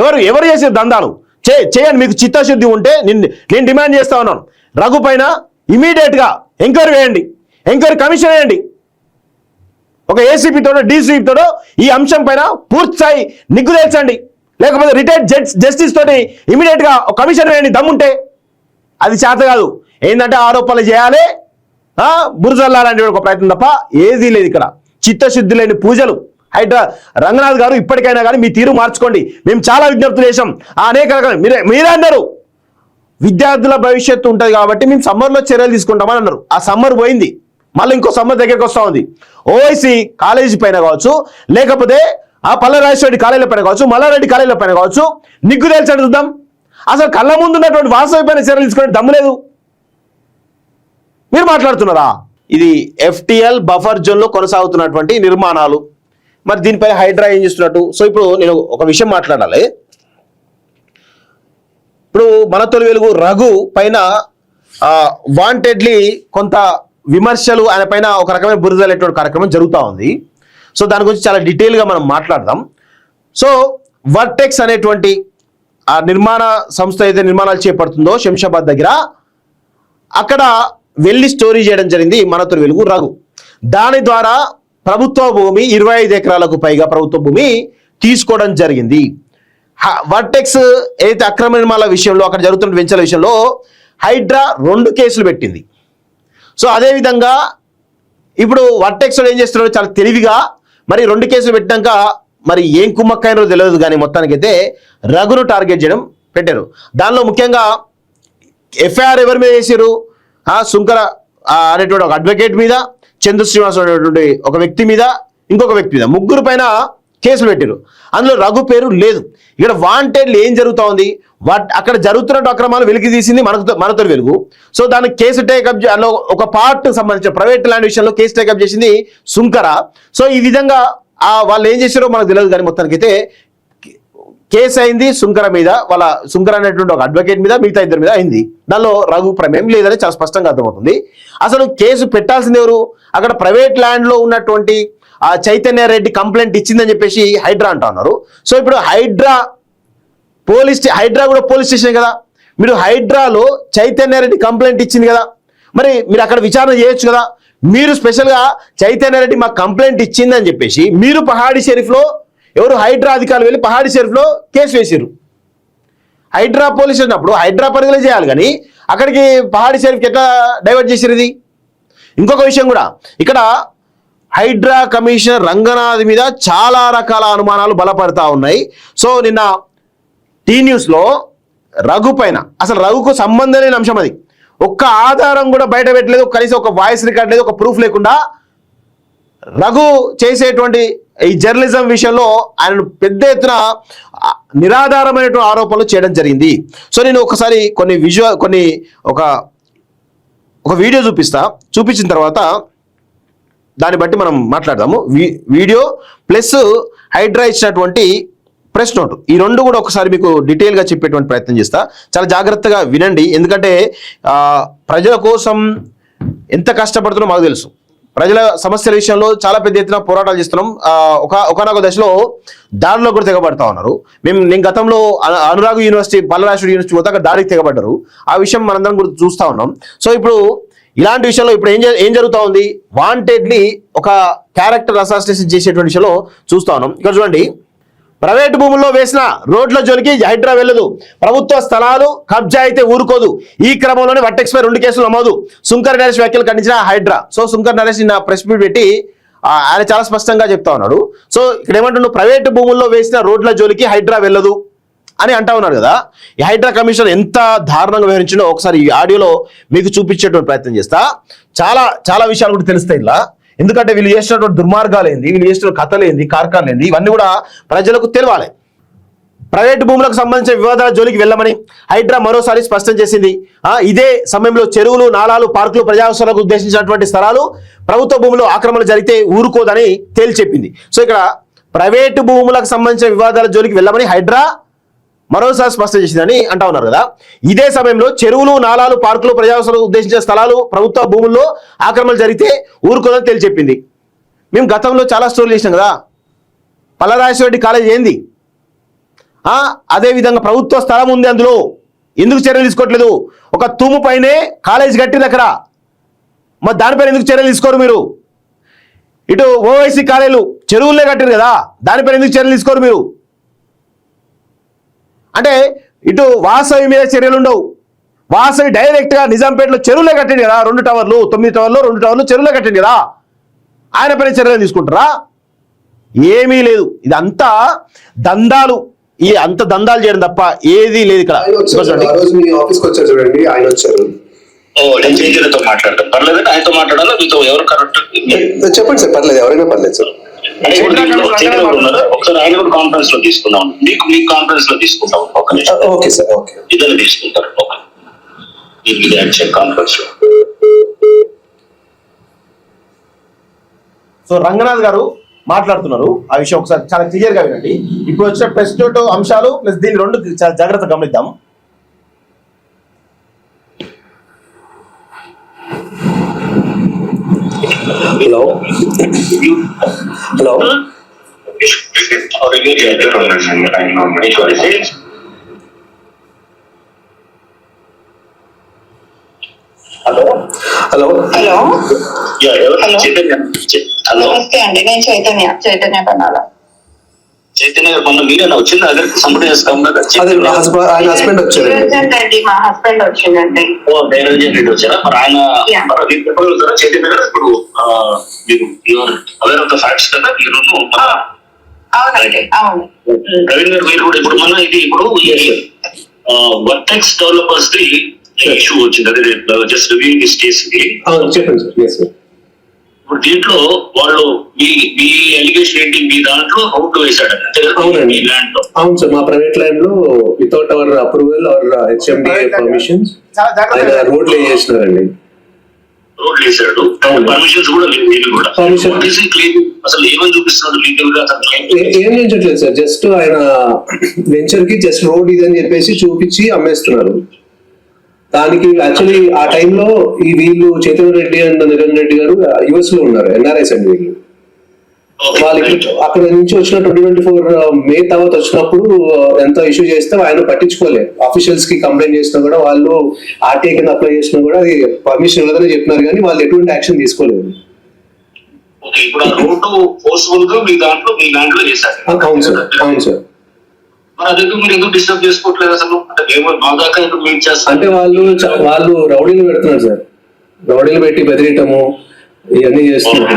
ఎవరు ఎవరు చేసే దందాలు? చే చేయండి మీకు చిత్తశుద్ధి ఉంటే నేను నేను డిమాండ్ చేస్తా ఉన్నాను. రఘు పైన ఇమీడియట్గా ఎంక్వైరీ వేయండి. ఎంక్వైరీ కమిషన్ వేయండి. ఒక ఏసీపీ తోడో ఈ అంశం పైన పూర్తి స్థాయి నిగ్గు తేల్చండి లేకపోతే రిటైర్డ్ జడ్జ్ జస్టిస్ తోటి ఇమీడియట్గా ఒక కమిషన్ వేయండి దమ్ముంటే. అది చేత కాదు. ఏంటంటే ఆరోపణలు చేయాలి. బురజల్లాలంటే ఒక ప్రయత్నం తప్ప ఏదీ లేదు ఇక్కడ. చిత్తశుద్ధి లేని పూజలు. హైడ్రా రంగనాథ్ గారు ఇప్పటికైనా కానీ మీ తీరు మార్చుకోండి. మేము చాలా విజ్ఞప్తులు చేసాం అనేక రకాల మీరే మీరే అన్నారు. విద్యార్థుల భవిష్యత్తు ఉంటుంది కాబట్టి మేము సమ్మర్లో చర్యలు తీసుకుంటామని అన్నారు. ఆ సమ్మర్ పోయింది. మళ్ళీ ఇంకో సమ్మర్ దగ్గరికి వస్తూ ఉంది. ఓవైసీ కాలేజీ పైన కావచ్చు లేకపోతే ఆ పల్లరాజేశ్వరి కాలేజీల పైన కావచ్చు మల్లారెడ్డి కాలేజీల పైన కావచ్చు నిగ్గు తేల్చండి చూద్దాం. అసలు కళ్ళ ముందు ఉన్నటువంటి వాస్తవ పైన చర్యలు తీసుకోవడం దమ్ములేదు మీరు మాట్లాడుతున్నారా? ఇది ఎఫ్టిఎల్ బఫర్ జోన్లో కొనసాగుతున్నటువంటి నిర్మాణాలు. మరి దీనిపై హైడ్రా ఏం చేస్తున్నట్టు? సో ఇప్పుడు నేను ఒక విషయం మాట్లాడాలి. ఇప్పుడు మన తొలి వెలుగు రఘు పైన వాంటెడ్లీ కొంత విమర్శలు ఆయన పైన ఒక రకమైన బురదలేటువంటి కార్యక్రమం జరుగుతూ ఉంది. సో దాని గురించి చాలా డీటెయిల్గా మనం మాట్లాడదాం. సో వర్టెక్స్ అనేటువంటి ఆ నిర్మాణ సంస్థ అయితే నిర్మాణాలు చేపడుతుందో శంషాబాద్ దగ్గర అక్కడ వెళ్ళి స్టోరీ చేయడం జరిగింది మనతో వెలుగు రఘు. దాని ద్వారా ప్రభుత్వ భూమి ఇరవై ఐదు ఎకరాలకు పైగా ప్రభుత్వ భూమి తీసుకోవడం జరిగింది. వర్టెక్స్ ఏదైతే అక్రమ నిర్మాణాల విషయంలో అక్కడ జరుగుతున్న వెంచల విషయంలో హైడ్రా రెండు కేసులు పెట్టింది. సో అదేవిధంగా ఇప్పుడు వర్టెక్స్లో ఏం చేస్తున్నారో చాలా తెలివిగా మరి రెండు కేసులు పెట్టినాక మరి ఏం కుమ్మక్కైనో తెలియదు కానీ మొత్తానికైతే రఘును టార్గెట్ చేయడం పెట్టారు. దానిలో ముఖ్యంగా ఎఫ్ఐఆర్ ఎవరి మీద వేసారు? సుంకర శుంకర అనేటువంటి ఒక అడ్వకేట్ మీద చంద్ర శ్రీనివాస్ అనేటువంటి ఒక వ్యక్తి మీద ఇంకొక వ్యక్తి మీద ముగ్గురు పైన కేసులు పెట్టారు అందులో రఘు పేరు లేదు. ఇక్కడ వాంటెడ్లు ఏం జరుగుతూ ఉంది? వాట్ అక్కడ జరుగుతున్న అక్రమాలు వెలికి తీసింది మనకు మనతో వెలుగు. సో దానికి కేసు టేకప్ అందులో ఒక పార్ట్ సంబంధించిన ప్రైవేట్ ల్యాండ్ విషయంలో కేసు టేకప్ చేసింది సుంకర సో ఈ విధంగా వాళ్ళు ఏం చేశారో మనకు తెలియదు కానీ మొత్తానికైతే కేసు అయింది శుంకర మీద వాళ్ళ శుంకర అనేటువంటి ఒక అడ్వకేట్ మీద మిగతా ఇద్దరి మీద అయింది. దానిలో రఘు ప్రమేయం లేదని చాలా స్పష్టంగా అర్థమవుతుంది. అసలు కేసు పెట్టాల్సింది ఎవరు? అక్కడ ప్రైవేట్ ల్యాండ్లో ఉన్నటువంటి ఆ చైతన్య రెడ్డి కంప్లైంట్ ఇచ్చిందని చెప్పేసి హైడ్రా అంటా ఉన్నారు. సో ఇప్పుడు హైడ్రా పోలీస్ స్టే- హైడ్రా కూడా పోలీస్ స్టేషన్ కదా? మీరు హైడ్రాలో చైతన్య రెడ్డి కంప్లైంట్ ఇచ్చింది కదా? మరి మీరు అక్కడ విచారణ చేయొచ్చు కదా? మీరు స్పెషల్గా చైతన్య రెడ్డి మాకు కంప్లైంట్ ఇచ్చిందని చెప్పేసి మీరు పహాడి షరీఫ్లో ఎవరు హైడ్రా అధికారులు వెళ్ళి పహాడి షరీఫ్లో కేసు వేసారు హైడ్రా పోలీస్ అన్నప్పుడు హైడ్రా పరిధిలో చేయాలి కానీ అక్కడికి పహాడి షరీఫ్కి ఎట్లా డైవర్ట్ చేసారు ఇది? ఇంకొక విషయం కూడా ఇక్కడ హైడ్రా కమిషనర్ రంగనాథ్ మీద చాలా రకాల అనుమానాలు బలపడతా ఉన్నాయి. సో నిన్న టీ న్యూస్లో రఘు పైన అసలు రఘుకు సంబంధం లేని అంశం అది. ఒక్క ఆధారం కూడా బయట పెట్టలేదు కనీసం ఒక వాయిస్ రికార్డ్ లేదు ఒక ప్రూఫ్ లేకుండా రఘు చేసేటువంటి ఈ జర్నలిజం విషయంలో ఆయనను పెద్ద ఎత్తున నిరాధారమైనటువంటి ఆరోపణలు చేయడం జరిగింది. సో నేను ఒకసారి కొన్ని విజువల్ కొన్ని ఒక ఒక వీడియో చూపిస్తా. చూపించిన తర్వాత దాన్ని బట్టి మనం మాట్లాడదాము. వీ- వీడియో ప్లస్ హైడ్రా ఇచ్చినటువంటి ప్రెస్ నోట్. ఈ రెండు కూడా ఒకసారి మీకు డీటెయిల్గా చెప్పేటువంటి ప్రయత్నం చేస్తా. చాలా జాగ్రత్తగా వినండి. ఎందుకంటే ప్రజల కోసం ఎంత కష్టపడుతున్నా మాకు తెలుసు. ప్రజల సమస్యల విషయంలో చాలా పెద్ద ఎత్తున పోరాటాలు చేస్తున్నాం. ఒక ఒకనొక దశలో దారిలో కూడా తెగబడతా ఉన్నారు. మేము నేను గతంలో అనురాగ్ యూనివర్సిటీ పల్లరాజు యూనివర్సిటీ పోతే అక్కడ దాడికి తెగబడ్డారు. ఆ విషయం మనందరం కూడా చూస్తూ ఉన్నాం. సో ఇప్పుడు ఇలాంటి విషయంలో ఇప్పుడు ఏం జ- ఏం జరుగుతూ ఉంది? వాంటెడ్లీ ఒక క్యారెక్టర్ అసాసినేషన్ చేసేటువంటి విషయంలో చూస్తా ఉన్నాం. ఇక్కడ చూడండి. ప్రైవేటు భూముల్లో వేసిన రోడ్ల జోలికి హైడ్రా వెళ్ళదు. ప్రభుత్వ స్థలాలు కబ్జా అయితే ఊరుకోదు. ఈ క్రమంలోనే వట్టెక్స్ పై రెండు కేసులు నమోదు. సుంకర్ నరేష్ వ్యాఖ్యలు ఖండించిన హైడ్రా. సో సుంకర్ నరేష్ నిన్న ప్రెస్ మీట్ పెట్టి ఆయన చాలా స్పష్టంగా చెప్తా ఉన్నాడు. సో ఇక్కడ ఏమంటున్నాడు ప్రైవేటు భూముల్లో వేసిన రోడ్ల జోలికి హైడ్రా వెళ్ళదు అని అంటా ఉన్నారు కదా. ఈ హైడ్రా కమిషన్ ఎంత దారుణంగా వివరించిందో ఒకసారి ఈ ఆడియోలో మీకు చూపించేటువంటి ప్రయత్నం చేస్తా. చాలా చాలా విషయాలు కూడా తెలుస్తాయి ఇలా. ఎందుకంటే వీళ్ళు చేసినటువంటి దుర్మార్గాలు ఏంది వీళ్ళు చేసిన కథలు ఏంది కార్ఖానలు ఏంది ఇవన్నీ కూడా ప్రజలకు తెలియాలి. ప్రైవేటు భూములకు సంబంధించిన వివాదాల జోలికి వెళ్ళమని హైడ్రా మరోసారి స్పష్టం చేసింది. ఇదే సమయంలో చెరువులు నాలాలు పార్కులు ప్రజావసరాలకు ఉద్దేశించినటువంటి స్థలాలు ప్రభుత్వ భూములు ఆక్రమణ జరిగితే ఊరుకోదని తేల్చెప్పింది. సో ఇక్కడ ప్రైవేటు భూములకు సంబంధించిన వివాదాల జోలికి వెళ్ళమని హైడ్రా మరోసారి స్పష్టం చేసిందని అంటా ఉన్నారు కదా. ఇదే సమయంలో చెరువులు నాలాలు పార్కులు ప్రజావసరాలకు ఉద్దేశించిన స్థలాలు ప్రభుత్వ భూముల్లో ఆక్రమణలు జరిగితే ఊరుకోదని తేల్చెప్పింది మేము గతంలో చాలా స్టోరీలు చేసినాం కదా. పల్లరాజేశ్వరెడ్డి కాలేజ్ ఏంది? అదేవిధంగా అదే విధంగా ప్రభుత్వ స్థలం ఉంది అందులో. ఎందుకు చర్యలు తీసుకోవట్లేదు? ఒక తూము పైనే కాలేజ్ కట్టింది అక్కడ. మరి దానిపైన ఎందుకు చర్యలు తీసుకోరు మీరు? ఇటు ఓవైసీ కాలేజీలు చెరువులే కట్టారు కదా. దానిపైన ఎందుకు చర్యలు తీసుకోరు మీరు? అంటే ఇటు వాసవి మీద చర్యలు ఉండవు. వాసవి డైరెక్ట్గా నిజాంపేటలో చెరువులే కట్టింది కదా. రెండు టవర్లు తొమ్మిది టవర్లు రెండు టవర్లు చెరువులే కట్టింది కదా. ఆయన పైన చర్యలు తీసుకుంటారా? ఏమీ లేదు. ఇదంతా దందాలు. ఈ అంత దందాలు చేయడం తప్ప ఏదీ లేదు ఇక్కడ. చూడండి. ఆ రోజు మీ ఆఫీస్కి వచ్చారు చూడండి. ఆయన వచ్చారు. నేను ఆయనతో మాట్లాడాలా? మీతో ఎవరు కరెక్ట్ చెప్పండి సార్ పర్లేదు. ఎవరైనా పర్లేదు సార్. ఒకసారి ఆయన కూడా కాన్ఫరెన్స్లో తీసుకుందాం. మీకు మీకు కాన్ఫరెన్స్లో తీసుకుంటాం ఒక నిమిషం. Okay sir okay. ఇద్దరు తీసుకుంటారు. ఓకే. మీరు ఇది యాడ్ చేయండి కాన్ఫరెన్స్లో. సో రంగనాథ్ గారు మాట్లాడుతున్నారు. ఆ విషయం ఒకసారి చాలా క్లియర్గా వినండి. ఇప్పుడు వచ్చిన ప్రెస్ నోట్ అంశాలు ప్లస్ దీని రెండు చాలా జాగ్రత్తగా గమనిద్దాం. Hello hello hello hello hello hello. Chaitanya hello నమస్తే అండి నేను చైతన్య చైతన్య పన్నాల చైతన్య గారు మొన్న మీరేనా వచ్చింది అదే సంబడి అదే నా husband- ఆయన హస్బెండ్ మా వచ్చిందండి. ఓ రెడ్డి వచ్చారా? మరి ఆయన Yeah. మరి మీరు చెప్పగలుగుతారా? చైతన్య గారు ఇప్పుడు ఆ, మీరు your aware of the facts కదా? మీరు మన అవునండి అవును. ప్రవీణ్ గారు మీరు కూడా ఇప్పుడు మన ఇది ఇప్పుడు. వర్టెక్స్ డెవలపర్స్ ది ఇష్యూ వచ్చింది. అదే జస్ట్ రివ్యూయింగ్ దిస్ కేస్కి. అవును చెప్పండి సార్ ఇప్పుడు దీంట్లో వాళ్ళు మీ మీ ఎలిగేషన్ ఏంటి? మీ దాంట్లో అవుట్ వేశాడు? అవునండి. మీ ల్యాండ్లో. అవును సార్ మా ప్రైవేట్ ల్యాండ్లో without our approval our HMD permissions చాలా ఆయన రోడ్లు వేసేసినారండి రోడ్ వేశాడు అవును. పర్మిషన్స్ కూడా వీళ్ళు కూడా. Claiming? అసలు ఏమని చూపిస్తున్నాడు లీగల్గా అతను claim ఏ- ఏం చేయించట్లేదు సార్ జస్ట్ ఆయన వెంచర్కి జస్ట్ రోడ్ ఇది అని చెప్పేసి చూపించి అమ్మేస్తున్నారు. దానికి యాక్చువల్లీ ఆ టైంలో ఈ వీళ్ళు చైతన్య రెడ్డి అండ్ నిరంజన్ రెడ్డి గారు యుఎస్లో ఉన్నారు ఎన్ఆర్ఐస్ అండి వీళ్ళు. Right. అక్కడ నుంచి వచ్చిన ట్వంటీ ట్వంటీ ఫోర్ మే తర్వాత వచ్చినప్పుడు ఎంత ఇష్యూ చేస్తే ఆయన పట్టించుకోలే. ఆఫీషియల్స్కి కంప్లైంట్ చేసినా కూడా వాళ్ళు ఆర్టీఐ కింద అప్లై చేసినా కూడా అది పర్మిషన్ ఇవ్వదని చెప్పినారు కానీ వాళ్ళు ఎటువంటి యాక్షన్ తీసుకోలేదు. ఓకే ఇప్పుడు ఆ రోడ్డు ఫోర్స్ఫుల్గా మీ దాంట్లో మీ ల్యాండ్లో చేశారు. అవును సార్ అవును సార్ అంటే మేము మా దాకా ఎందుకు వెయిట్ చేస్తాం? అంటే వాళ్ళు వాళ్ళు రౌడీలు పెడుతున్నారు సార్. రౌడీలు పెట్టి బెదిరియటము ఇవన్నీ చేస్తున్నారు.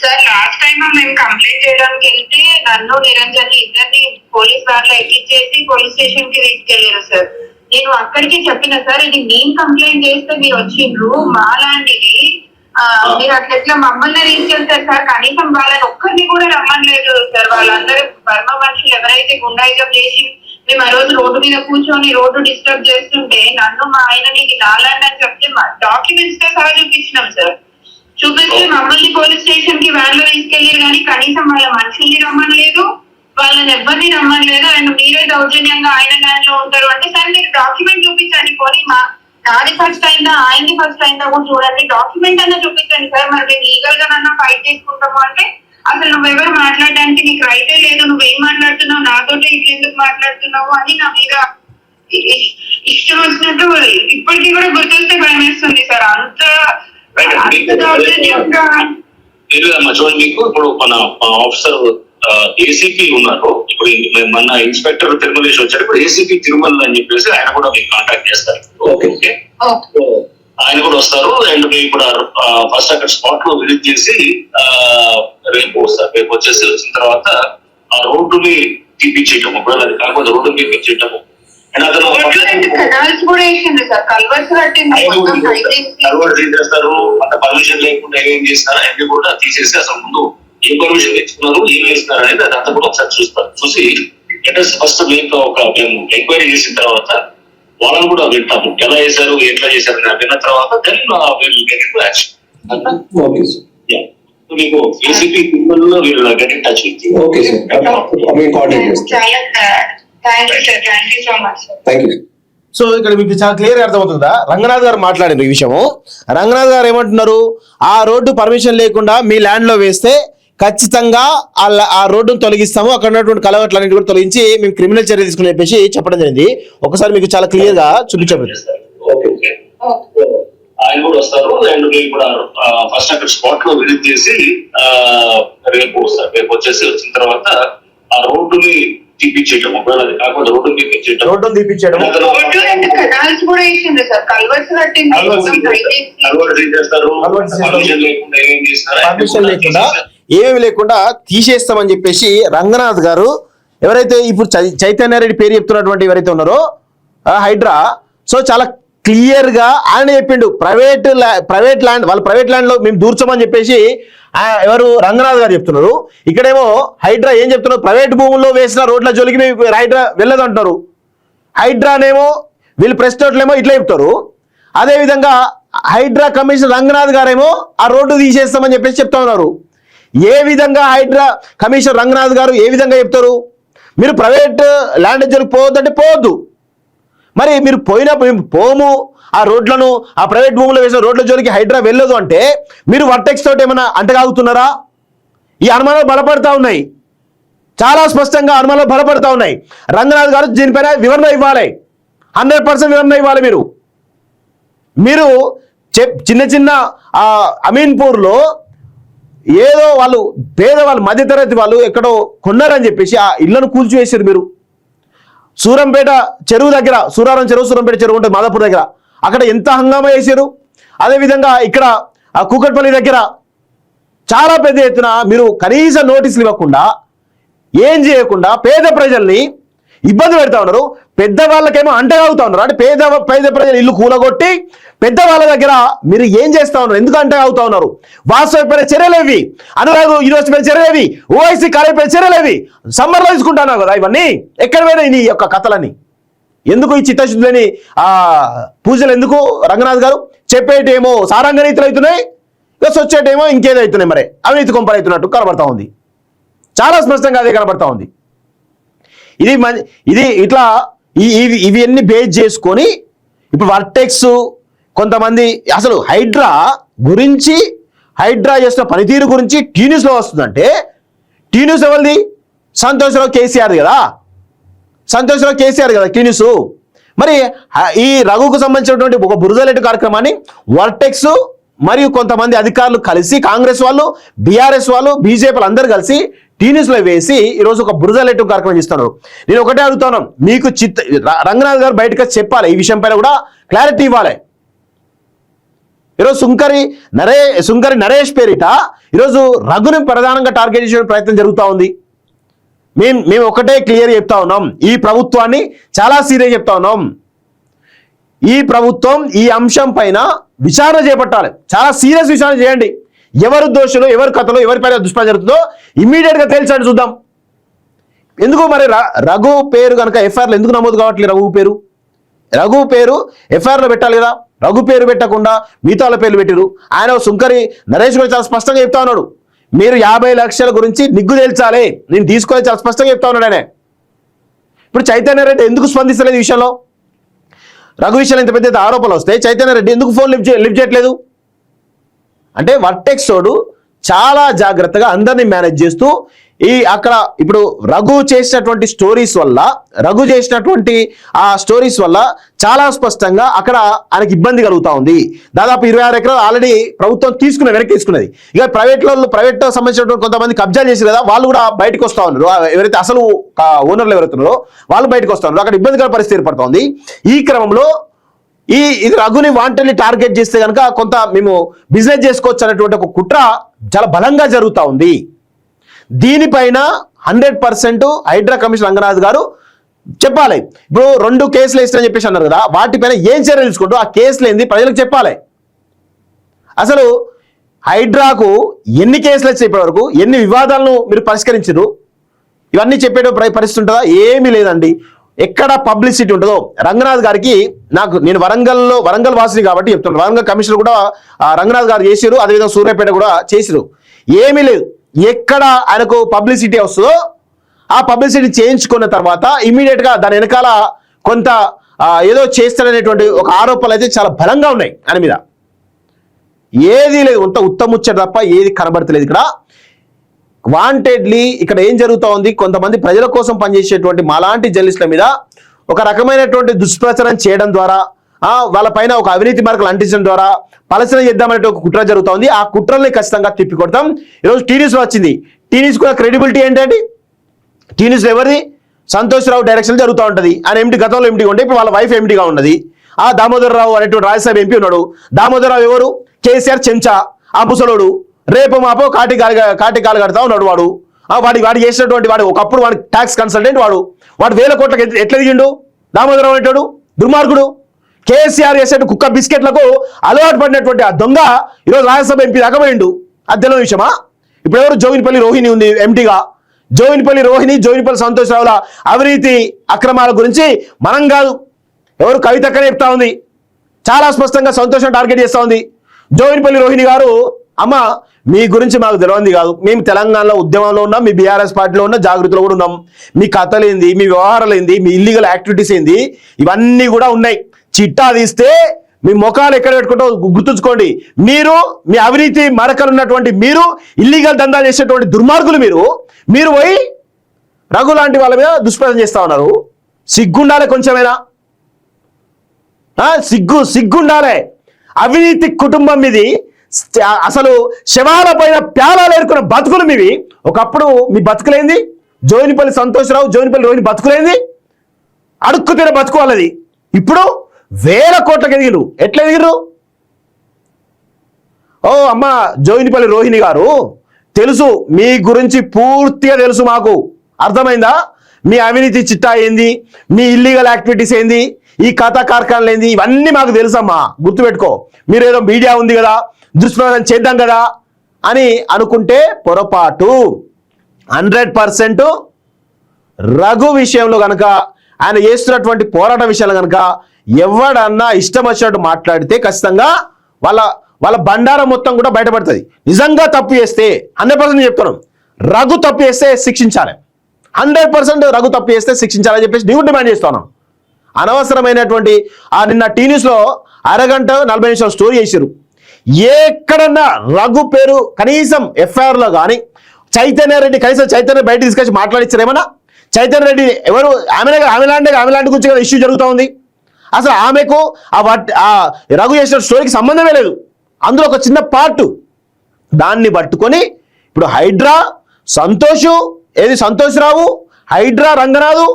సార్ లాస్ట్ టైం మేము కంప్లైంట్ చేయడానికి వెళ్తే నన్ను నిరంజన్ ఇద్దరిని పోలీస్ దాంట్లో ఎక్కించేసి పోలీస్ స్టేషన్కి తీసుకెళ్ళారు సార్. నేను అక్కడికి చెప్పిన సార్ ఇది నేను కంప్లైంట్ చేస్తే మీరు వచ్చిండ్రు మా ఆ, మీరు అట్లా ఎట్లా మమ్మల్ని తీసుకెళ్తారు సార్? కనీసం వాళ్ళని ఒక్కరిని కూడా రమ్మలేదు సార్. వాళ్ళందరూ బర్మ మనుషులు ఎవరైతే గుండాయిజం చేసి మేము ఆ రోజు రోడ్డు మీద కూర్చొని రోడ్డు డిస్టర్బ్ చేస్తుంటే నన్ను మా ఆయనని ఇది నా ల్యాండ్ అని చెప్తే మా డాక్యుమెంట్స్తో సహా చూపించినాం సార్. చూపిస్తే మమ్మల్ని పోలీస్ స్టేషన్కి వ్యాన్లో తీసుకెళ్ళారు కానీ కనీసం వాళ్ళ మనుషుల్ని రమ్మనలేదు వాళ్ళని ఎవరిని రమ్మనలేదు అండ్ మీరే దౌర్జన్యంగా ఆయన ల్యాండ్లో ఉంటారు అంటే సార్ మీరు డాక్యుమెంట్ చూపించండి పోనీ మా నాది ఫస్ట్ అయిందా ఆయనది ఫస్ట్ అయిందా కూడా చూడండి. డాక్యుమెంట్ అయినా చూపించండి సార్. మరి మేము లీగల్గా నన్ను ఫైట్ చేసుకుంటాము అంటే అసలు నువ్వెవరు మాట్లాడడానికి నీకు రైతే లేదు. నువ్వేం మాట్లాడుతున్నావు? నాతోటి ఇట్లా ఎందుకు మాట్లాడుతున్నావు? అని నా మీద ఇష్టం వచ్చినట్టు ఇప్పటికీ కూడా గుర్తొస్తే భయం వేస్తుంది సార్. అంత తెలియదమ్మా చూడండి మీకు ఇప్పుడు మన ఆఫీసర్ ఏసీపీ ఉన్నారు. ఇప్పుడు మన ఇన్స్పెక్టర్ తిరుమలేష్ వచ్చారు. ఇప్పుడు ఏసీపీ తిరుమల అని చెప్పేసి ఆయన కూడా మీకు కాంటాక్ట్ చేస్తారు. ఓకే ఓకే సో ఆయన కూడా వస్తారు. అండ్ మేము కూడా ఫస్ట్ అక్కడ స్పాట్లో విజిట్ చేసి ఆ, రేపు వస్తారు. రేపు వచ్చేసి వచ్చిన తర్వాత ఆ రోడ్డుని తీపిచ్చేయటం ఒకవేళ అది కాకపోతే రోడ్డు కి. కన్వర్ట్ చేస్తారు? అంత పర్మిషన్ లేకుండా ఏం చేస్తారు? అన్ని కూడా తీసేసి అసలు ముందు ఏ పర్మిషన్ తెచ్చుకున్నారు? ఏం వేస్తున్నారు అనేది అదంతా కూడా ఒకసారి చూస్తారు చూసి ఫస్ట్ మీకు ఒక మేము ఎంక్వైరీ చేసిన తర్వాత వాళ్ళని కూడా వింటాము. ఎలా చేశారు ఎట్లా చేశారు అని విన్న తర్వాత దెన్ వీళ్ళు get in action okay sir. మీకు ఏసీపీ తిరుమలలో వీళ్ళు get in touch with okay sir. So ఇక్కడ మీకు చాలా క్లియర్ అర్థమవుతుందా? రంగనాథ్ గారు మాట్లాడారు ఈ విషయము. రంగనాథ్ గారు ఏమంటున్నారు? ఆ రోడ్డు పర్మిషన్ లేకుండా మీ ల్యాండ్లో వేస్తే ఖచ్చితంగా ఆ రోడ్డును తొలగిస్తాము. అక్కడ ఉన్నటువంటి కలవట్లన్నిటి కూడా తొలగించి మేము క్రిమినల్ చర్య తీసుకుని చెప్పేసి చెప్పడం జరిగింది. ఒకసారి మీకు చాలా క్లియర్గా చూపించబడింది చేస్తారు. Okay okay. ఆయన కూడా వస్తారు. అండ్ మేము కూడా ఫస్ట్ అక్కడ స్పాట్లో విజిట్ చేసి ఆ, రేపు వస్తారు. రేపు వచ్చేసి వచ్చిన తర్వాత ఆ రోడ్డుని తీపిచ్చేయటం ఒకవేళ అది కాకుండా రోడ్డు తీపిచ్చేయటం. తీపిచ్చేయడం రోడ్డు సార్. కల్వర్స్ చేస్తారు. లేకుండా ఏం చేస్తారు ఏమేమి లేకుండా ఏమీ లేకుండా తీసేస్తామని చెప్పేసి రంగనాథ్ గారు ఎవరైతే ఇప్పుడు చై- పేరు చెప్తున్నటువంటి ఎవరైతే ఉన్నారో హైడ్రా. సో చాలా క్లియర్గా ఆయన చెప్పిండు ప్రైవేట్ ప్రైవేట్ ల్యాండ్ వాళ్ళ ప్రైవేట్ ల్యాండ్లో మేము దూర్చమని చెప్పేసి ఎవరు రంగనాథ్ గారు చెప్తున్నారు. ఇక్కడేమో హైడ్రా ఏం చెప్తున్నారు ప్రైవేట్ భూముల్లో వేసిన రోడ్ల జోలికి మేము హైడ్రా వెళ్ళదు అంటున్నారు హైడ్రానేమో వీళ్ళు ప్రెస్ నోట్లేమో ఇట్లా చెప్తారు. అదేవిధంగా హైడ్రా కమిషనర్ రంగనాథ్ గారేమో ఆ రోడ్డు తీసేస్తామని చెప్పేసి చెప్తా ఉన్నారు. ఏ విధంగా హైడ్రా కమిషనర్ రంగనాథ్ గారు ఏ విధంగా చెప్తారు? మీరు ప్రైవేట్ ల్యాండ్ జోలికి పోవద్దంటే పోవద్దు. మరి మీరు పోయినప్పుడు పోము ఆ రోడ్లను ఆ ప్రైవేట్ భూములు వేసిన రోడ్ల జోలికి హైడ్రా వెళ్ళదు అంటే మీరు వర్టెక్స్ తోటి ఏమైనా అంటగాగుతున్నారా? ఈ అనుమానాలు బలపడతా ఉన్నాయి. చాలా స్పష్టంగా అనుమానాలు బలపడతా ఉన్నాయి. రంగనాథ్ గారు దీనిపైన వివరణ ఇవ్వాలి. హండ్రెడ్ పర్సెంట్ వివరణ ఇవ్వాలి మీరు. మీరు చెప్ చిన్న చిన్న అమీన్పూర్లో ఏదో వాళ్ళు పేదవాళ్ళు మధ్యతరగతి వాళ్ళు ఎక్కడో కొన్నారని చెప్పేసి ఆ ఇళ్ళను కూల్చివేసారు మీరు. సూరంపేట చెరువు దగ్గర సూరారం చెరువు సూరంపేట చెరువు ఉంటుంది మాదాపూర్ దగ్గర. అక్కడ ఎంత హంగామా చేశారు? అదేవిధంగా ఇక్కడ ఆ కూకట్పల్లి దగ్గర చాలా పెద్ద ఎత్తున మీరు కనీస నోటీసులు ఇవ్వకుండా ఏం చేయకుండా పేద ప్రజల్ని ఇబ్బంది పెడతా ఉన్నారు. పెద్దవాళ్ళకేమో అంటగా అవుతా ఉన్నారు. అంటే పేద పేద ప్రజలు ఇల్లు కూలగొట్టి పెద్దవాళ్ళ దగ్గర మీరు ఏం చేస్తా ఉన్నారు? ఎందుకు అంటగాగుతా ఉన్నారు? వాస్తవమైన చర్యలేవి అనురాగ్ యూనివర్సిటీ పైన చర్యలేవి ఓఐసీ కాలేజ్ పైన చర్యలేవి సమ్మర్లో తీసుకుంటున్నావు కదా ఇవన్నీ? ఎక్కడ పోయినాయి నీ యొక్క కథలని ఎందుకు ఈ చిత్తశుద్ధులని ఆ పూజలు ఎందుకు? రంగనాథ్ గారు చెప్పేటేమో సారంగనీతులు అవుతున్నాయి. ప్లస్ వచ్చేటేమో ఇంకేదో అవుతున్నాయి మరి? అవినీతి కొంపలు అవుతున్నట్టు కనబడతా ఉంది. చాలా స్పష్టంగా అదే కనబడతా ఉంది. ఇది మన ఇది ఇట్లా ఇవి ఇవన్నీ బేస్ చేసుకొని ఇప్పుడు వర్టెక్స్ కొంతమంది అసలు హైడ్రా గురించి హైడ్రా చేసిన పనితీరు గురించి టీ న్యూస్లో వస్తుందంటే టీ న్యూస్ ఎవరిది? సంతోషరావు కేసీఆర్ కదా. సంతోషరావు కేసీఆర్ కదా టీ న్యూస్ మరి ఈ రఘుకు సంబంధించినటువంటి ఒక బురదలెట్టు కార్యక్రమాన్ని వర్టెక్స్ మరియు కొంతమంది అధికారులు కలిసి కాంగ్రెస్ వాళ్ళు బీఆర్ఎస్ వాళ్ళు బీజేపీలు అందరూ కలిసి టీ వేసి ఈరోజు ఒక బురదలెట్టు కార్యక్రమం చేస్తున్నారు నేను ఒకటే అడుగుతాను మీకు చిత్త రంగనాథ్ గారు బయటకు చెప్పాలి ఈ విషయం పైన కూడా క్లారిటీ ఇవ్వాలి. ఈరోజు సుంకరి నరే సుంకరి నరేష్ పేరిట ఈరోజు రఘుని ప్రధానంగా టార్గెట్ చేసే ప్రయత్నం జరుగుతూ ఉంది. మేము మేము ఒకటే క్లియర్ చెప్తా ఉన్నాం ఈ ప్రభుత్వాన్ని చాలా సీరియస్ చెప్తా ఉన్నాం. ఈ ప్రభుత్వం ఈ అంశం పైన విచారణ చేపట్టాలి చాలా సీరియస్ విచారణ చేయండి. ఎవరు దోషులు ఎవరు కథలు ఎవరిపైన దుష్ప్రచారం జరుగుతుందో ఇమ్మీడియట్గా తేల్చండి చూద్దాం. ఎందుకు మరి ర- రఘు పేరు కనుక ఎఫ్ఐఆర్లో ఎందుకు నమోదు కావట్లేదు రఘు పేరు? రఘు పేరు FIR లో పెట్టాలి కదా. రఘు పేరు పెట్టకుండా మిగతా వాళ్ళ పేర్లు పెట్టిరు. ఆయన సుంకరి నరేష్ కూడా చాలా స్పష్టంగా చెప్తా ఉన్నాడు. మీరు యాభై లక్షల గురించి నిగ్గు తేల్చాలి. నేను తీసుకొని చాలా స్పష్టంగా చెప్తా ఉన్నాడు ఆయన. ఇప్పుడు చైతన్య రెడ్డి ఎందుకు స్పందిస్తలేదు ఈ విషయంలో? రఘు విషయంలో ఇంత పెద్ద ఆరోపణలు వస్తాయి. చైతన్య రెడ్డి ఎందుకు ఫోన్ లిఫ్ట్ లిఫ్ట్ చేయట్లేదు? అంటే వర్టెక్స్ తోడు చాలా జాగ్రత్తగా అందరినీ మేనేజ్ చేస్తూ ఈ అక్కడ ఇప్పుడు రఘు చేసినటువంటి స్టోరీస్ వల్ల రఘు చేసినటువంటి ఆ స్టోరీస్ వల్ల చాలా స్పష్టంగా అక్కడ ఆయనకి ఇబ్బంది కలుగుతా ఉంది. దాదాపు ఇరవై ఆరు ఎకరాలు ఆల్రెడీ ప్రభుత్వం తీసుకున్నది వెనక్కి తీసుకున్నది. ఇక ప్రైవేట్ వాళ్ళు ప్రైవేట్ సంబంధించినటువంటి కొంతమంది కబ్జాలు చేసి కదా వాళ్ళు కూడా బయటకు వస్తూ ఉన్నారు. ఎవరైతే అసలు ఓనర్లు ఎవరైతే ఉన్నారో వాళ్ళు బయటకు వస్తూ ఉన్నారు. అక్కడ ఇబ్బందికర పరిస్థితి ఏర్పడుతోంది ఈ క్రమంలో ఈ ఇది రఘుని వాంటని టార్గెట్ చేస్తే కనుక కొంత మేము బిజినెస్ చేసుకోవచ్చు అనేటువంటి ఒక కుట్ర చాలా బలంగా జరుగుతూ ఉంది. దీనిపైన hundred percent HYDRAA commission Ranganath గారు చెప్పాలి. ఇప్పుడు రెండు కేసులు వేస్తారని చెప్పేసి అన్నారు కదా వాటిపైన ఏం చర్యలు తీసుకుంటూ ఆ కేసులు ఏంది ప్రజలకు చెప్పాలి. అసలు హైడ్రాకు ఎన్ని కేసులు వచ్చాయి ఇప్పటివరకు ఎన్ని వివాదాలను మీరు పరిష్కరించారు? ఇవన్నీ చెప్పేట ప్ర- పరిస్థితి ఉంటుందా ఏమీ లేదండి. ఎక్కడ పబ్లిసిటీ ఉంటుందో. రంగనాథ్ గారికి నాకు నేను వరంగల్లో వరంగల్ వాసిని కాబట్టి చెప్తున్నాను. వరంగల్ కమిషనర్ కూడా రంగనాథ్ గారు చేసిరు అదేవిధంగా సూర్యాపేట కూడా చేసిరు ఏమీ లేదు. ఎక్కడ ఆయనకు పబ్లిసిటీ వస్తుందో ఆ పబ్లిసిటీ చేయించుకున్న తర్వాత ఇమీడియట్గా దాని వెనకాల కొంత ఏదో చేస్తాడనేటువంటి ఒక ఆరోపణలు అయితే చాలా బలంగా ఉన్నాయి ఆయన మీద. ఏది లేదు. అంత ఉత్తముచ్చట తప్ప ఏది కనబడతలేదు ఇక్కడ. వాంటెడ్లీ ఇక్కడ ఏం జరుగుతూ ఉంది? కొంతమంది ప్రజల కోసం పనిచేసేటువంటి మాలాంటి జర్నలిస్టుల మీద ఒక రకమైనటువంటి దుష్ప్రచారం చేయడం ద్వారా వాళ్ళపైన వాళ్ళ పైన ఒక అవినీతి మార్కులు అంటించడం ద్వారా పలసన చేద్దామనే ఒక కుట్ర జరుగుతుంది ఆ కుట్రల్ని ఖచ్చితంగా తిప్పి కొడతాం ఈరోజు టీనీస్లో వచ్చింది. టీనీస్ కూడా క్రెడిబిలిటీ ఏంటంటే టీనీస్లో ఎవరిది? సంతోష్ రావు డైరెక్షన్ జరుగుతూ ఉంటుంది. ఆయన ఎండి గతంలో ఎంపీగా ఉంటే ఇప్పుడు వాళ్ళ వైఫ్ ఎంటిగా ఉన్నది. ఆ దామోదరరావు అనేటువంటి రాజ్యసభ ఎంపీ ఉన్నాడు. దామోదరరావు ఎవరు? కేసీఆర్ చెంచా ఆ ముసలోడు. రేపు మాపో కాటి కాలు కాటి కాలు కడతా ఉన్నాడు వాడు. ఆ వాడి వాడు చేసినటువంటి వాడు ఒకప్పుడు వాడి ట్యాక్స్ కన్సల్టెంట్ వాడు. వాడు వేల కోట్లకి ఎట్ల- ఎట్లా దిగిండు దామోదర్ అనేటాడు దుర్మార్గుడు. కేసీఆర్ చేసే కుక్క బిస్కెట్లకు అలవాటు పడినటువంటి ఆ దొంగ ఈరోజు రాజ్యసభ ఎంపీ దాకా పోయిండు. అది తెలియని విషయమా? ఇప్పుడు ఎవరు? జోగినపల్లి రోహిణి ఉంది ఎంటీగా జోగినపల్లి రోహిణి జోగినపల్లి సంతోష్ రావుల అవినీతి అక్రమాల గురించి మనం కాదు. ఎవరు కవితక్కనే చెప్తా ఉంది. చాలా స్పష్టంగా సంతోషం టార్గెట్ చేస్తూ ఉంది. జోగినపల్లి రోహిణి గారు అమ్మ మీ గురించి మాకు తెలియంది కాదు. మేము తెలంగాణలో ఉద్యమంలో ఉన్నాం మీ బీఆర్ఎస్ పార్టీలో ఉన్న జాగ్రత్తలో కూడా ఉన్నాం. మీ కథలు ఏంది మీ వ్యవహారాలు ఏంది మీ ఇల్లీగల్ యాక్టివిటీస్ ఏంది ఇవన్నీ కూడా ఉన్నాయి. చిట్టా తీస్తే మీ ముఖాలు ఎక్కడ పెట్టుకుంటో గుర్తుంచుకోండి. మీరు మీ అవినీతి మరకలు ఉన్నటువంటి మీరు ఇల్లీగల్ దందా చేసేటువంటి దుర్మార్గులు మీరు మీరు పోయి రఘు లాంటి వాళ్ళ మీద దుష్ప్రదం చేస్తా ఉన్నారు. సిగ్గుండాలి కొంచెమైనా. సిగ్గు సిగ్గుండాలే. అవినీతి కుటుంబం మీది అసలు శవాల పైన ప్యాలాలు ఏరుకున్న బతుకులు మీవి? ఒకప్పుడు మీ బతుకులేంది? జోయినిపల్లి సంతోషరావు జోయినిపల్లి రోహిణి బతుకులేంది? అడుక్కు తిన బతుకు వాళ్ళది. ఇప్పుడు వేల కోట్లకు ఎదిగిరు ఎట్లా ఎదిగిరు ఓ అమ్మ జోయినిపల్లి రోహిణి గారు తెలుసు మీ గురించి పూర్తిగా తెలుసు మాకు. అర్థమైందా? మీ అవినీతి చిట్టా ఏంది? మీ ఇల్లీగల్ యాక్టివిటీస్ ఏంది? ఈ కథా కార్ఖానలు ఏంది ఇవన్నీ మాకు తెలుసమ్మా. గుర్తుపెట్టుకో. మీరు ఏదో మీడియా ఉంది కదా. దుష్ప్రచారం చేద్దాం కదా అని అనుకుంటే పొరపాటు. హండ్రెడ్ పర్సెంట్ రఘు విషయంలో కనుక ఆయన చేస్తున్నటువంటి పోరాట విషయాలు కనుక ఎవడన్నా ఇష్టం వచ్చినట్టు మాట్లాడితే ఖచ్చితంగా వాళ్ళ వాళ్ళ బండారం మొత్తం కూడా బయటపడుతుంది. నిజంగా తప్పు చేస్తే హండ్రెడ్ పర్సెంట్ చెప్తున్నాం రఘు తప్పు చేస్తే శిక్షించాలి. హండ్రెడ్ పర్సెంట్ రఘు తప్పు చేస్తే శిక్షించాలని చెప్పేసి నేను డిమాండ్ చేస్తున్నాం అనవసరమైనటువంటి ఆ నిన్న టీ న్యూస్లో అరగంట నలభై నిమిషాలు స్టోరీ చేశారు ఎక్కడన్నా రఘు పేరు కనీసం ఎఫ్ఐఆర్లో లో కానీ చైతన్య రెడ్డి కనీసం చైతన్య బయట తీసుకొచ్చి మాట్లాడిచ్చారేమన్నా చైతన్య రెడ్డి ఎవరు? ఆమె ఆమెలాంటి ఆమెలాంటి గురించి కదా ఇష్యూ జరుగుతూ ఉంది? అసలు ఆమెకు ఆ వాటి ఆ రఘు చేసిన స్టోరీకి సంబంధమే లేదు. అందులో ఒక చిన్న పార్ట్ దాన్ని పట్టుకొని ఇప్పుడు హైడ్రా సంతోషు ఏది సంతోష్ రావు హైడ్రా రంగనాథు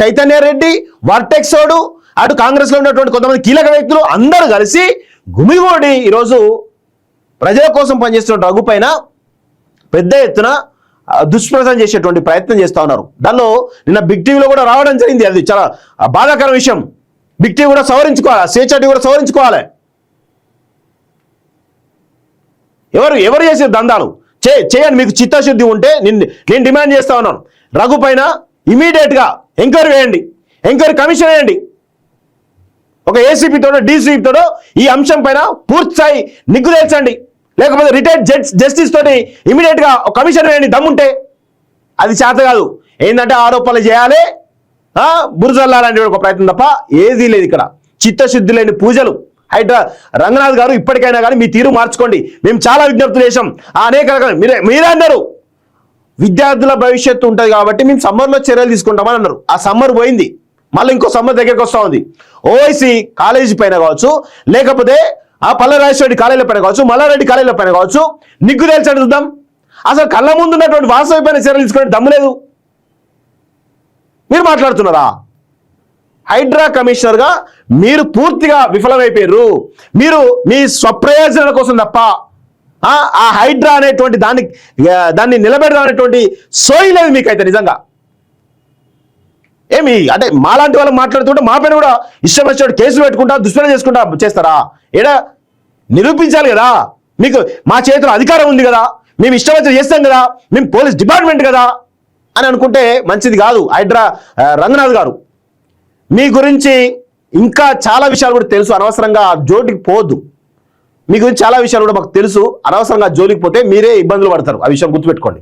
చైతన్య రెడ్డి వర్టెక్సోడు అటు కాంగ్రెస్లో ఉన్నటువంటి కొంతమంది కీలక వ్యక్తులు అందరూ కలిసి గుమిగూడి ఈరోజు ప్రజల కోసం పనిచేస్తున్న రఘు పైన పెద్ద ఎత్తున దుష్ప్రచారం చేసేటువంటి ప్రయత్నం చేస్తూ ఉన్నారు. దానిలో నిన్న బిగ్ టీవీలో కూడా రావడం జరిగింది. అది చాలా బాధాకర విషయం. బిగ్ టీవీ కూడా సవరించుకోవాలి. సేచాటి కూడా సవరించుకోవాలి. ఎవరు ఎవరు చేసే దందాలు? చే చేయండి. మీకు చిత్తశుద్ధి ఉంటే నిన్ను నేను డిమాండ్ చేస్తా ఉన్నాను. రఘు పైన ఇమీడియట్గా ఎంక్వైరీ వేయండి. ఎంక్వైరీ కమిషన్ వేయండి. ఒక ఏసీపీ తోడో ఈ అంశం పైన పూర్తి స్థాయి నిగ్గు లేకపోతే రిటైర్డ్ జడ్జ్ జస్టిస్ తోటి ఇమీడియట్గా ఒక కమిషన్ వేయండి దమ్ముంటే అది చేత కాదు. ఏంటంటే ఆరోపణలు చేయాలి. బురజల్లాలంటే ఒక ప్రయత్నం తప్ప ఏదీ లేదు ఇక్కడ. చిత్తశుద్ధి లేని పూజలు. హైడ్రా రంగనాథ్ గారు ఇప్పటికైనా కానీ మీ తీరు మార్చుకోండి. మేము చాలా విజ్ఞప్తులు చేసాం అనేక రకాల. మీరే మీరే అన్నారు. విద్యార్థుల భవిష్యత్తు ఉంటుంది కాబట్టి మేము సమ్మర్లో చర్యలు తీసుకుంటామని అన్నారు. ఆ సమ్మర్ పోయింది. మళ్ళీ ఇంకో సమ్మర్ దగ్గరికి వస్తూ ఉంది. ఓవైసీ కాలేజీ పైన కావచ్చు లేకపోతే ఆ పల్లరాజేశ్వరి కాలేజీల పైన కావచ్చు మల్లారెడ్డి కాలేజీల పైన కావచ్చు నిగ్గు తేల్చండి చూద్దాం. అసలు కళ్ళ ముందు ఉన్నటువంటి వాస్తవ పైన చర్యలు తీసుకునే దమ్ము లేదు. మీరు మాట్లాడుతున్నారా? హైడ్రా కమిషనర్గా మీరు పూర్తిగా విఫలమైపోయారు మీరు మీ స్వప్రయోజనాల కోసం తప్ప ఆ హైడ్రా అనేటువంటి దాన్ని దాన్ని నిలబెడదాం అనేటువంటి సోయి లేదు మీకైతే నిజంగా. ఏమి? అంటే మాలాంటి వాళ్ళు మాట్లాడుతుంటే మా పైన కూడా ఇష్టం వచ్చినట్టు కేసులు పెట్టుకుంటా దుష్పరం చేసుకుంటా చేస్తారా? ఏడా? నిరూపించాలి కదా. మీకు మా చేతిలో అధికారం ఉంది కదా. మేము ఇష్టం వచ్చిన చేస్తాం కదా. మేము పోలీస్ డిపార్ట్మెంట్ కదా. అని అనుకుంటే మంచిది కాదు. హైడ్రా రంగనాథ్ గారు. మీ గురించి ఇంకా చాలా విషయాలు కూడా తెలుసు. అనవసరంగా జోటికి జోలికి పోవద్దు. మీ గురించి చాలా విషయాలు కూడా మాకు తెలుసు. అనవసరంగా జోలికి పోతే మీరే ఇబ్బందులు పడతారు. ఆ విషయం గుర్తుపెట్టుకోండి.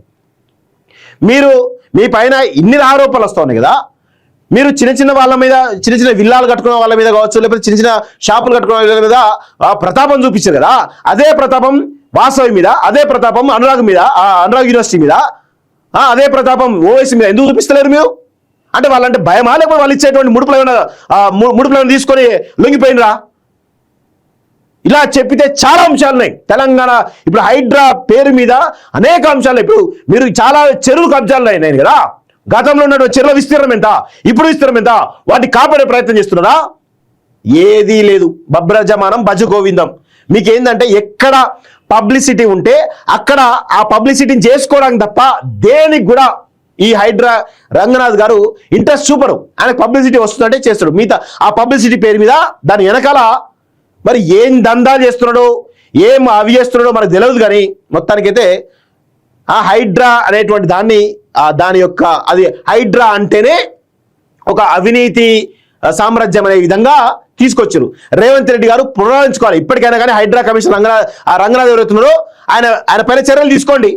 మీరు మీ పైన ఇన్ని ఆరోపణలు వస్తున్నాయి కదా. మీరు చిన్న చిన్న వాళ్ళ మీద చిన్న చిన్న విల్లాలు కట్టుకున్న వాళ్ళ మీద కావచ్చు లేకపోతే చిన్న చిన్న షాపులు కట్టుకున్న వాళ్ళ మీద ఆ ప్రతాపం చూపించారు కదా? అదే ప్రతాపం వాసవి మీద అదే ప్రతాపం అనురాగ్ మీద అనురాగ్ యూనివర్సిటీ మీద అదే ప్రతాపం ఓవైసీ మీద ఎందుకు చూపిస్తలేరు మీరు? అంటే వాళ్ళంటే భయమా? లేకపోతే వాళ్ళు ఇచ్చేటువంటి ముడుపులు ఏమైనా ముడుపులు ఏమైనా తీసుకొని లొంగిపోయినరా? ఇలా చెప్పితే చాలా అంశాలు ఉన్నాయి. తెలంగాణ ఇప్పుడు హైడ్రా పేరు మీద అనేక అంశాలు ఉన్నాయి. ఇప్పుడు మీరు చాలా చెరువు కబ్జాలు అయినాయి కదా? గతంలో ఉన్న చెరువుల విస్తీర్ణం ఎంత? ఇప్పుడు విస్తీర్ణం ఎంత? వాటిని కాపాడే ప్రయత్నం చేస్తున్నారా? ఏదీ లేదు. బబ్రజమానం భజ గోవిందం మీకేందంటే ఎక్కడ పబ్లిసిటీ ఉంటే అక్కడ ఆ పబ్లిసిటీని చేసుకోవడానికి తప్ప దేనికి కూడా ఈ హైడ్రా రంగనాథ్ గారు ఇంట్రెస్ట్ చూపరు. ఆయనకు పబ్లిసిటీ వస్తుందంటే చేస్తాడు. మిగతా ఆ పబ్లిసిటీ పేరు మీద దాని వెనకాల మరి ఏం దందాలు చేస్తున్నాడో ఏం అవి చేస్తున్నాడో మనకు తెలియదు కానీ మొత్తానికైతే ఆ హైడ్రా అనేటువంటి దాన్ని దాని యొక్క అది హైడ్రా అంటేనే ఒక అవినీతి సామ్రాజ్యం అనే విధంగా తీసుకొచ్చారు. రేవంత్ రెడ్డి గారు పునరాలించుకోవాలి ఇప్పటికైనా కానీ హైడ్రా కమిషన్ రంగనా రంగనాథ్ ఎవరైతున్నారో ఆయన ఆయన పైన చర్యలు తీసుకోండి.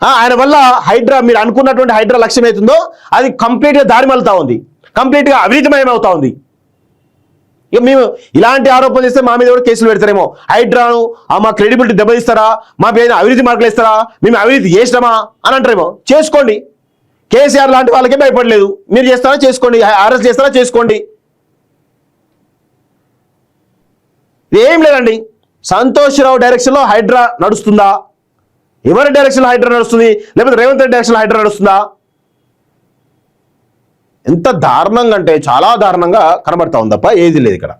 ఆయన వల్ల హైడ్రా మీరు అనుకున్నటువంటి హైడ్రా లక్ష్యం అవుతుందో అది కంప్లీట్గా దారి మలుతా ఉంది. కంప్లీట్గా అవినీతిమయం అవుతా ఉంది. ఇక మేము ఇలాంటి ఆరోపణలు చేస్తే మా మీద కూడా కేసులు పెడతారేమో? హైడ్రాను ఆ మా క్రెడిబిలిటీ దెబ్బతిస్తారా? మా పైన అవినీతి మార్కులు ఇస్తారా మేము అవినీతి చేసినామా? అని అంటారేమో. చేసుకోండి. కేసీఆర్ లాంటి వాళ్ళకే భయపడలేదు. మీరు చేస్తారా? చేసుకోండి. అరెస్ట్ చేస్తారా? చేసుకోండి. ఏం లేదండి. సంతోష్రావు డైరెక్షన్లో హైడ్రా నడుస్తుందా? ఎవరి డైరెక్షన్లో హైడ్రా నడుస్తుంది? లేకపోతే రేవంత్ రెడ్డి డైరెక్షన్లో హైడ్రా నడుస్తుందా? ఎంత దారుణంగా అంటే చాలా దారుణంగా కనబడతా ఉంది తప్ప ఏది లేదు ఇక్కడ.